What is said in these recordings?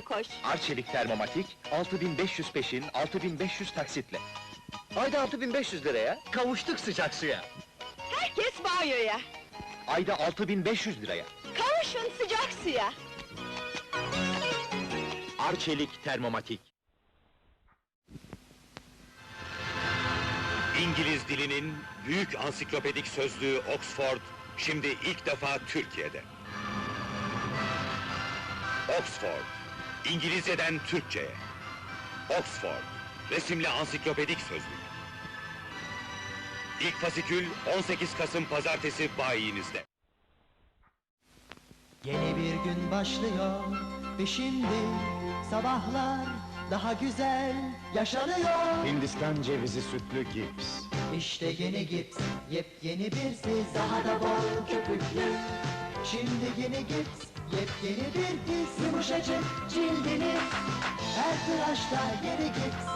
koş. Arçelik termomatik 6500 peşin 6500 taksitle. Ayda 6500 liraya kavuştuk sıcak suya. Herkes banyoya. Ayda 6500 liraya. Kavuşun sıcak suya. Arçelik termomatik. İngiliz dilinin büyük ansiklopedik sözlüğü Oxford, şimdi ilk defa Türkiye'de. Oxford, İngilizceden Türkçe'ye. Oxford, resimli ansiklopedik sözlük. İlk fasikül 18 Kasım Pazartesi bayinizde. Yeni bir gün başlıyor ve şimdi sabahlar daha güzel yaşanıyor. Hindistan cevizi sütlü gips. İşte yeni gips, yepyeni bir siz daha da bol köpüklü. Şimdi yeni gips, yepyeni bir his yumuşacık cildiniz. Her tıraşta yeni gips.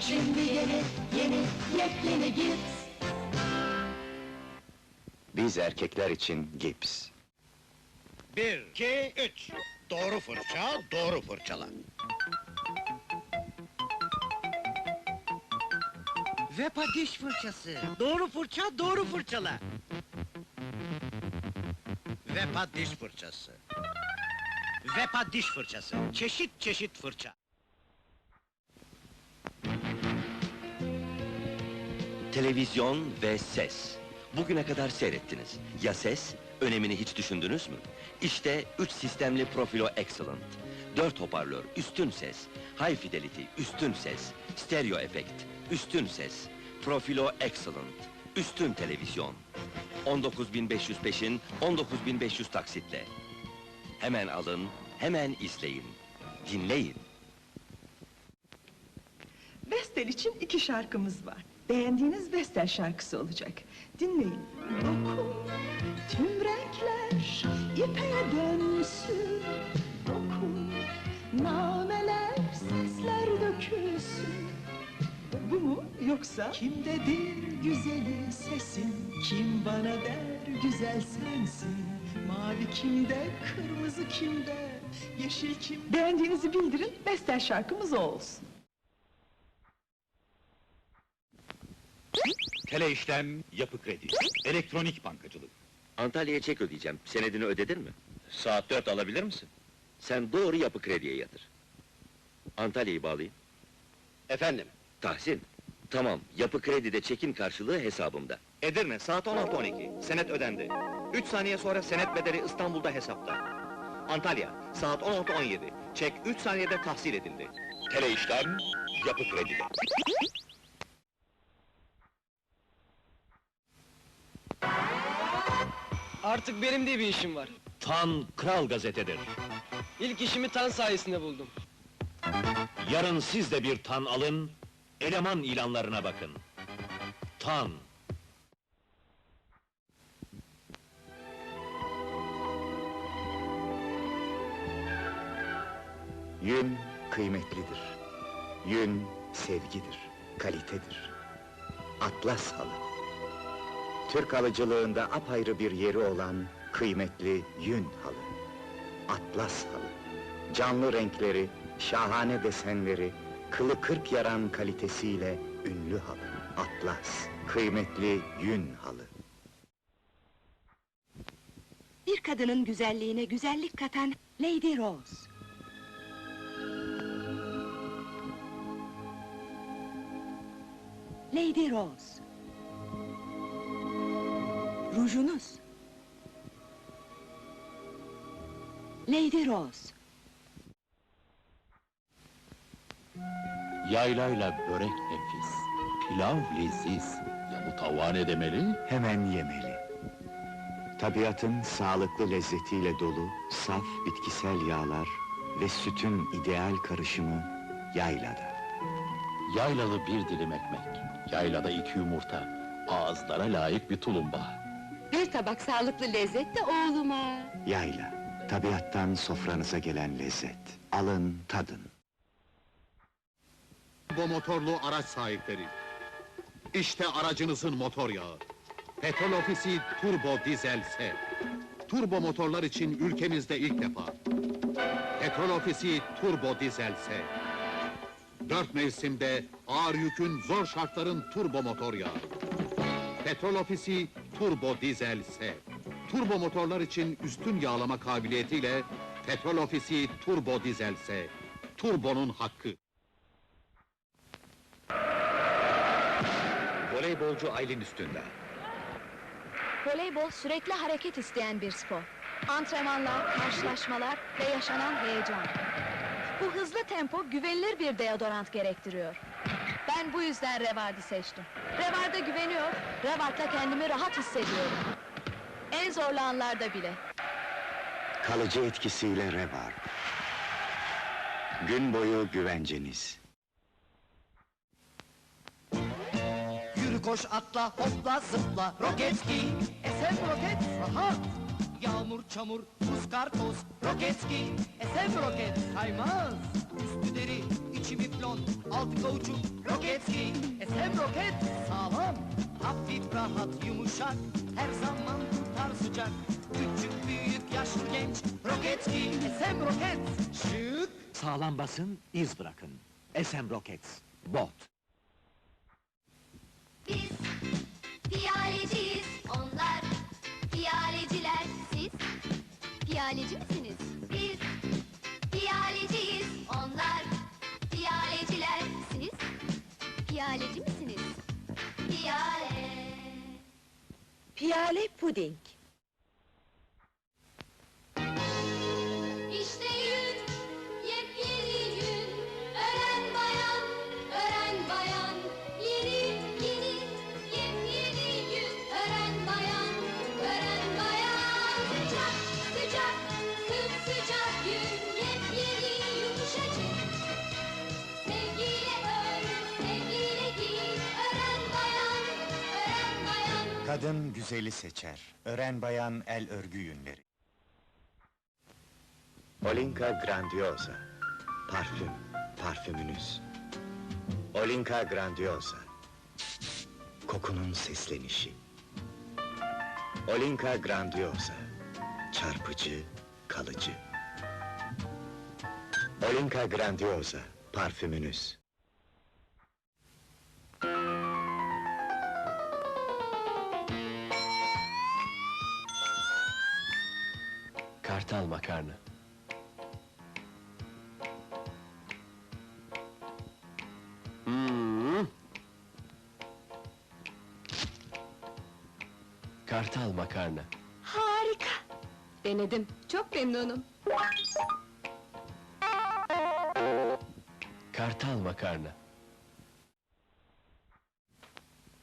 Şimdi yeni, yeni, yepyeni gips. Biz erkekler için gips. Bir, iki, üç. Doğru fırça, doğru fırçala. Vepa diş fırçası. Doğru fırça, doğru fırçala. Vepa diş fırçası. Vepa diş fırçası. Çeşit çeşit fırça. Televizyon ve ses. Bugüne kadar seyrettiniz. Ya ses? Önemini hiç düşündünüz mü? İşte üç sistemli Profilo Excellent. Dört hoparlör, üstün ses. High Fidelity, üstün ses. Stereo efekt, üstün ses. Profilo Excellent, üstün televizyon. 19.500 peşin, 19.500 taksitle. Hemen alın, hemen izleyin. Dinleyin. Vestel için iki şarkımız var. Beğendiğiniz Vestel şarkısı olacak. Dinleyin. Dokun, tüm renkler ipe dönsün. Dokun, nameler, sesler dökülsün. Bu mu yoksa? Kimdedir güzeli sesin? Kim bana der güzel sensin? Mavi kimde, kırmızı kimde, yeşil kim? Beğendiğinizi bildirin, Vestel şarkımız o olsun. Tele işlem, yapı kredi, elektronik bankacılık. Antalya'ya çek ödeyeceğim. Senedini ödedin mi? Saat 4 alabilir misin? Sen doğru yapı krediye yatır. Antalya'yı bağlayayım. Efendim, Tahsin. Tamam, yapı kredide çekin karşılığı hesabımda. Edirne saat 16.12. Senet ödendi. 3 saniye sonra senet bedeli İstanbul'da hesapta. Antalya saat 16.17. Çek 3 saniyede tahsil edildi. Tele işlem, yapı kredide. Artık benim de bir işim var. Tan Kral Gazetedir. İlk işimi tan sayesinde buldum. Yarın siz de bir tan alın, eleman ilanlarına bakın. Tan. Yün kıymetlidir. Yün sevgidir, kalitedir. Atlas halı. Türk halıcılığında apayrı bir yeri olan kıymetli yün halı. Atlas halı. Canlı renkleri, şahane desenleri, kılı kırk yaran kalitesiyle ünlü halı. Atlas, kıymetli yün halı. Bir kadının güzelliğine güzellik katan Lady Rose. Lady Rose. Rujunuz. Lady Rose. Yaylayla börek nefis, pilav leziz. Ya bu tavuğa ne demeli? Hemen yemeli. Tabiatın sağlıklı lezzetiyle dolu, saf bitkisel yağlar ve sütün ideal karışımı yaylada. Yaylalı bir dilim ekmek, yaylada iki yumurta, ağızlara layık bir tulumba. Bir tabak sağlıklı lezzet de oğluma. Yayla, tabiattan sofranıza gelen lezzet. Alın, tadın. Bu motorlu araç sahipleri. İşte aracınızın motor yağı. Petrol Ofisi Turbo Dizel S. Turbo motorlar için ülkemizde ilk defa. Petrol Ofisi Turbo Dizel S. Dört mevsimde ağır yükün, zor şartların turbo motor yağı. Petrol Ofisi Turbo Dizel S. Turbo motorlar için üstün yağlama kabiliyetiyle Petrol Ofisi Turbo Dizel S. Turbonun hakkı. Voleybolcu Aylin üstünde. Voleybol sürekli hareket isteyen bir spor. Antrenmanlar, karşılaşmalar ve yaşanan heyecan. Bu hızlı tempo güvenilir bir deodorant gerektiriyor. Ben bu yüzden Revard'ı seçtim. Revard'a güveniyor, Revard'la kendimi rahat hissediyorum. En zorlu anlarda bile. Kalıcı etkisiyle Revard. Gün boyu güvenceniz. Koş atla hopla zıpla. Roketski Esen roket. Rahat Yağmur çamur buz kar toz Roketski Esen roket. Kaymaz. Üstü deri içi biflon altı kauçuk. Roketski Esen roket. Sağlam. Hafif rahat yumuşak. Her zaman tutar sıcak. Küçük büyük yaşlı genç. Roketski Esen roket. Şık. Sağlam basın, iz bırakın. SM Rockets, bot. Biz piyaleciyiz, onlar piyaleciler, siz piyaleci misiniz? Biz piyaleciyiz, onlar piyaleciler, siz piyaleci misiniz? Piyale. Piyale puding. Kadın güzeli seçer. Ören bayan el örgü yünleri. Olinka Grandiosa. Parfüm, parfümünüz. Olinka Grandiosa. Kokunun seslenişi. Olinka Grandiosa. Çarpıcı, kalıcı. Olinka Grandiosa. Parfümünüz. Kartal makarna. Hmm. Kartal makarna. Harika. Denedim, çok memnunum. Kartal makarna.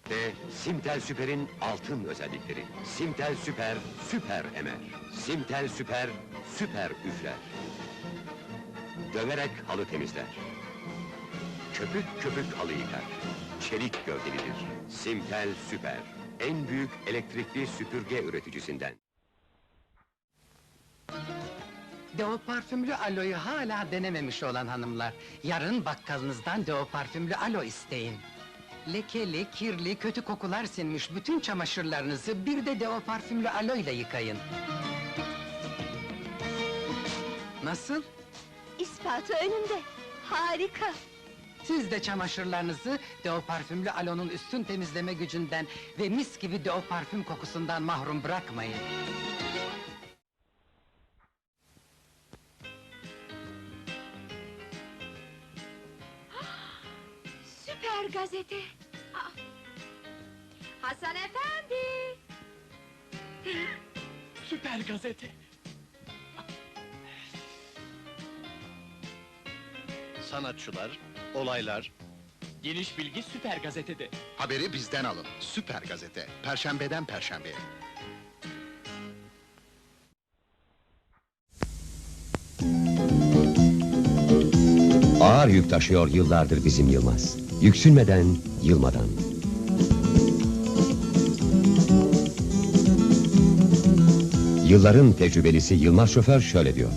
Ve Simtel Süper'in altın özellikleri. Simtel Süper, süper emer. Simtel Süper, süper üfler. Döverek halı temizler. Köpük köpük halı yıkar. Çelik gövdelidir. Simtel Süper, en büyük elektrikli süpürge üreticisinden. Deo parfümlü aloyu hala denememiş olan hanımlar, yarın bakkalınızdan Deo parfümlü alo isteyin. Lekeli, kirli, kötü kokular sinmiş bütün çamaşırlarınızı bir de Deo parfümlü alo ile yıkayın. Nasıl? İspatı önünde. Harika. Siz de çamaşırlarınızı Deo parfümlü alonun üstün temizleme gücünden ve mis gibi Deo parfüm kokusundan mahrum bırakmayın. Süper gazete. Aa! Hasan efendi. Süper gazete. Sanatçılar, olaylar, Geniş bilgi süper gazetede. haberi bizden alın. Süper Gazete, Perşembeden Perşembeye. Ağır yük taşıyor yıllardır bizim Yılmaz. Yüksünmeden, yılmadan. Yılların tecrübelisi Yılmaz şoför şöyle diyor.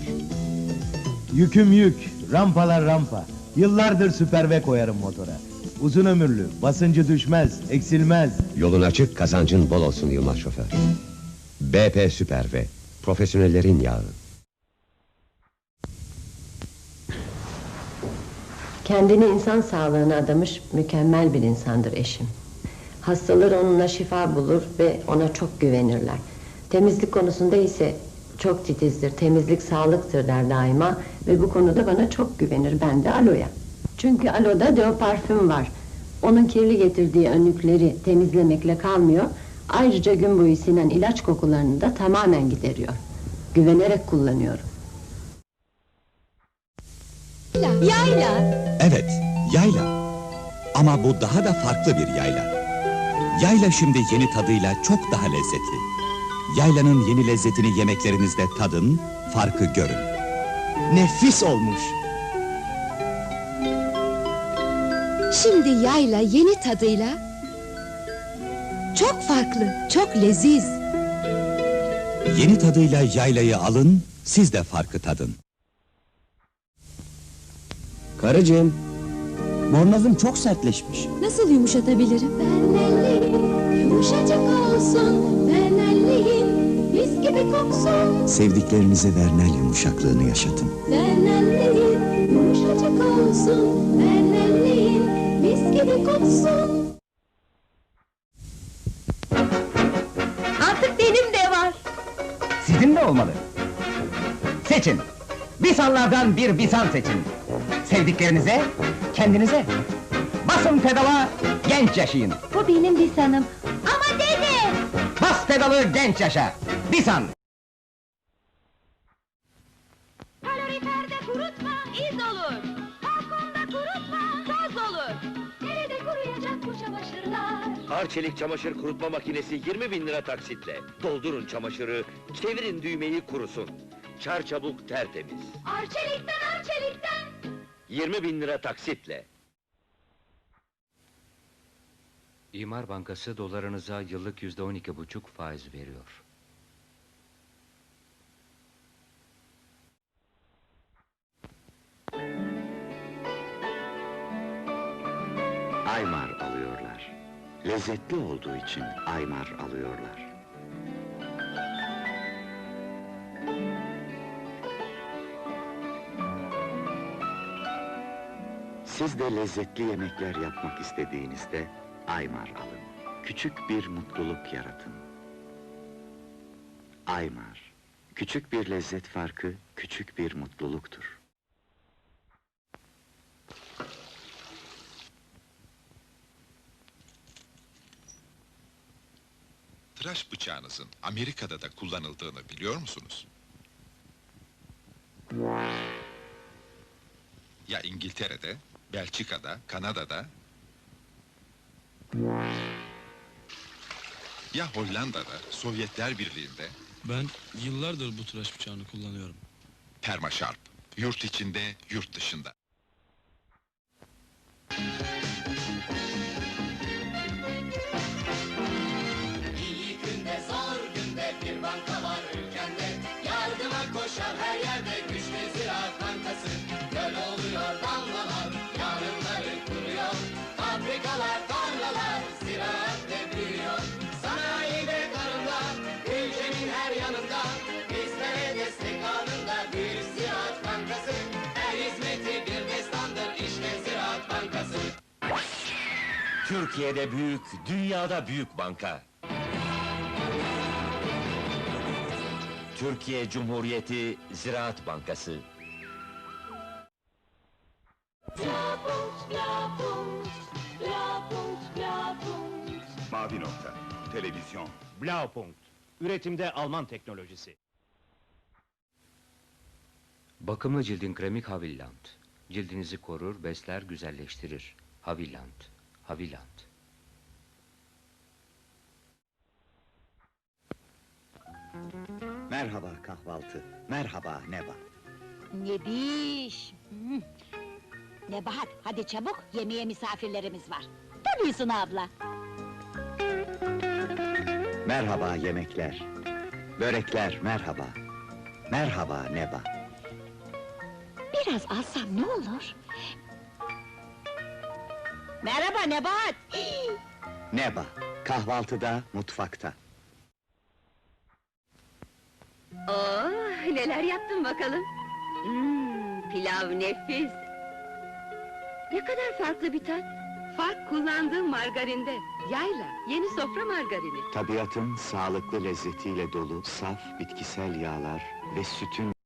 Yüküm yük, rampalar rampa. Yıllardır süper ve koyarım motora. Uzun ömürlü, basıncı düşmez, eksilmez. Yolun açık, kazancın bol olsun Yılmaz şoför. BP Süper ve profesyonellerin yağı. Kendini insan sağlığına adamış mükemmel bir insandır eşim. Hastalar onunla şifa bulur ve ona çok güvenirler. Temizlik konusunda ise çok titizdir. Temizlik sağlıktır der daima ve bu konuda bana çok güvenir. Ben de Alo'ya. Çünkü Alo'da deo parfüm var. Onun kirli getirdiği önlükleri temizlemekle kalmıyor. Ayrıca gün boyu sinen ilaç kokularını da tamamen gideriyor. Güvenerek kullanıyorum. Yayla! Evet, yayla. Ama bu daha da farklı bir yayla. Yayla şimdi yeni tadıyla çok daha lezzetli. Yaylanın yeni lezzetini yemeklerinizde tadın, farkı görün. Nefis olmuş. Şimdi yayla yeni tadıyla... Çok farklı, çok leziz. Yeni tadıyla yaylayı alın, siz de farkı tadın. Karıcığım, bornozum çok sertleşmiş. Nasıl yumuşatabilirim? Ben yumuşacık olsun, ben mis gibi koksun. Sevdiklerinize vernel yumuşaklığını yaşatın. Ben yumuşacık olsun, ben mis gibi koksun. Artık benim de var. Sizin de olmalı. Seçin. Bisanlardan bir bisan seçin. Sevdiklerinize, kendinize. Basın pedala, genç yaşayın. Bu benim lisanım. Ama dede! Bas pedalı, genç yaşa. Bisan. Kaloriferde kurutma, iz olur. Balkonda kurutma, toz olur. Nerede kuruyacak bu çamaşırlar? Arçelik çamaşır kurutma makinesi 20 bin lira taksitle. Doldurun çamaşırı, çevirin düğmeyi kurusun. Çar çabuk tertemiz. Arçelikten, arçelikten! 20 bin lira taksitle. İmar Bankası dolarınıza yıllık yüzde on iki buçuk faiz veriyor. Aymar alıyorlar. Lezzetli olduğu için Aymar alıyorlar. Siz de lezzetli yemekler yapmak istediğinizde Aymar alın. Küçük bir mutluluk yaratın. Aymar. Küçük bir lezzet farkı, küçük bir mutluluktur. Tıraş bıçağınızın Amerika'da da kullanıldığını biliyor musunuz? Ya İngiltere'de, Belçika'da, Kanada'da... Ya Hollanda'da, Sovyetler Birliği'nde... Ben yıllardır bu tıraş bıçağını kullanıyorum. Permaşarp, yurt içinde, yurt dışında. Türkiye'de büyük, dünyada büyük banka. Türkiye Cumhuriyeti Ziraat Bankası. Mavi nokta, televizyon. Blaupunkt. Üretimde Alman teknolojisi. Bakımlı cildin kremi Havilland. Cildinizi korur, besler, güzelleştirir. Havilland. Havilland. Merhaba kahvaltı, merhaba Neba. Nebiş! Hmm. Nebahat, hadi çabuk, yemeğe misafirlerimiz var. Tabii Suna abla. Merhaba yemekler. Börekler merhaba. Merhaba Neba. Biraz alsam ne olur? Merhaba Nebahat! Neba, kahvaltıda, mutfakta. Oo, neler yaptın bakalım? Hmm, pilav nefis. Ne kadar farklı bir tat. Fark kullandığım margarinde. Yayla, yeni sofra margarini. Tabiatın sağlıklı lezzetiyle dolu, saf bitkisel yağlar ve sütün